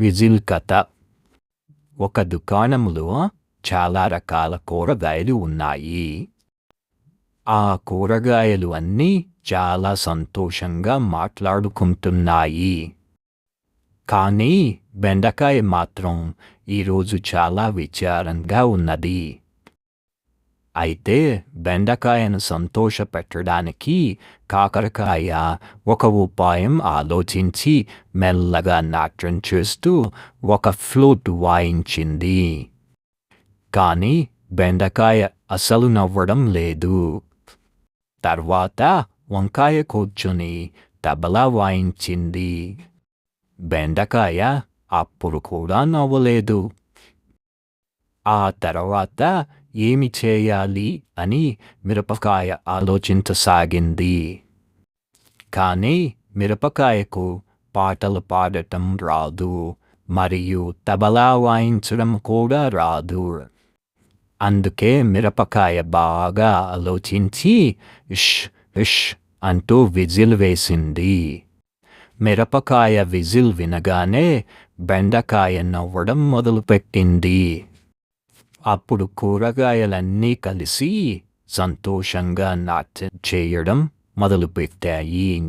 Whistle కథ. ఒక దుకాణంలో చాలా రకాల కూరగాయలు ఉన్నాయి. ఆ కూరగాయలు అన్నీ చాలా సంతోషంగా మాట్లాడుకుంటున్నాయి. కానీ బెండకాయ మాత్రం ఈరోజు చాలా విచారంగా ఉన్నది. అయితే బెండకాయను సంతోషపెట్టడానికి కాకరకాయ ఒక ఉపాయం ఆలోచించి మెల్లగా నాట్యం చేస్తూ ఒక ఫ్లూట్ వాయించింది. కానీ బెండకాయ అసలు నవ్వడం లేదు. తర్వాత వంకాయ కూర్చుని తబలా వాయించింది. బెండకాయ అప్పుడు కూడా నవ్వలేదు. ఆ తర్వాత ఏమి చేయాలి అని మిరపకాయ ఆలోచించసాగింది కానీ మిరపకాయకు పాటలు పాడటం రాదు మరియు తబలా వాయించడం కూడా రాదు అందుకే మిరపకాయ బాగా ఆలోచించి ఇష్ ఇష్ అంటూ విజిల్ వేసింది మిరపకాయ విజిల్ వినగానే బెండకాయ నవ్వడం మొదలుపెట్టింది అప్పుడు కూరగాయలన్నీ కలిసి సంతోషంగా నాట్యం చేయడం మొదలుపెట్టాయి.